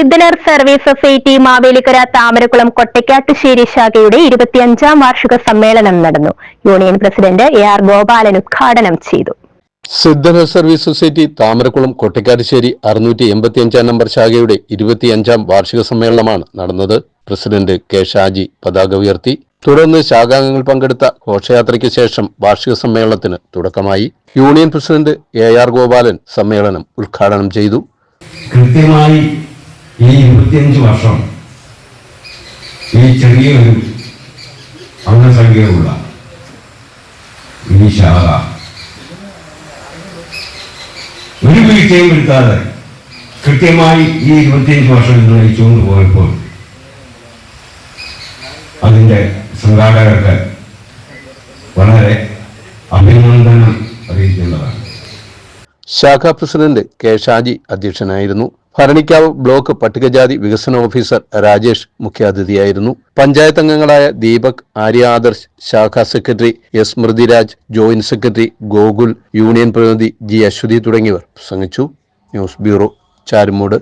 Siddhanar service society Mavelikkara Thamarakulam കൊട്ടയ്ക്കാട്ടുശ്ശേരി ശാഖയുടെ ഇരുപത്തിയഞ്ചാം വാർഷിക സമ്മേളനം നടന്നു. Union president A R Gopalan ഉദ്ഘാടനം ചെയ്തു. സിദ്ധനർ സർവീസ് സൊസൈറ്റി താമരക്കുളം കൊട്ടിക്കാട്ടുശ്ശേരി അറുന്നൂറ്റി എൺപത്തിയഞ്ചാം നമ്പർ ശാഖയുടെ ഇരുപത്തിയഞ്ചാം വാർഷിക സമ്മേളനമാണ് നടന്നത്. പ്രസിഡന്റ് കെ ഷാജി പതാക ഉയർത്തി. തുടർന്ന് ശാഖാംഗങ്ങൾ പങ്കെടുത്ത ഘോഷയാത്രയ്ക്ക് ശേഷം വാർഷിക സമ്മേളനത്തിന് തുടക്കമായി. Union president A R Gopalan സമ്മേളനം ഉദ്ഘാടനം ചെയ്തു. കൃത്യമായി ഈ ഇരുപത്തിയഞ്ച് വർഷം ഈ ചെറിയൊരു അംഗസംഖ്യയുള്ള ഈ ശാഖ ഒരു വീഴ്ചയും വരുത്താതെ കൃത്യമായി ഈ ഇരുപത്തിയഞ്ച് വർഷം നിർണയിച്ചുകൊണ്ട് പോയപ്പോൾ അതിന്റെ സംഘാടകർക്ക് വളരെ അഭിനന്ദനം അറിയിക്കേണ്ടതാണ് ശാഖാ പ്രസിഡന്റ് കെ ഷാജി അധ്യക്ഷനായിരുന്നു. ഭരണിക്കാവ് ബ്ലോക്ക് പട്ടികജാതി വികസന ഓഫീസർ രാജേഷ് മുഖ്യാതിഥിയായിരുന്നു. പഞ്ചായത്ത് അംഗങ്ങളായ ദീപക് ആര്യ ആദർശ് ശാഖാ secretary S Smrithiraj joint secretary Gokul union പ്രതിനിധി ജി അശ്വതി തുടങ്ങിയവർ പ്രസംഗിച്ചു. News bureau Charummoodu.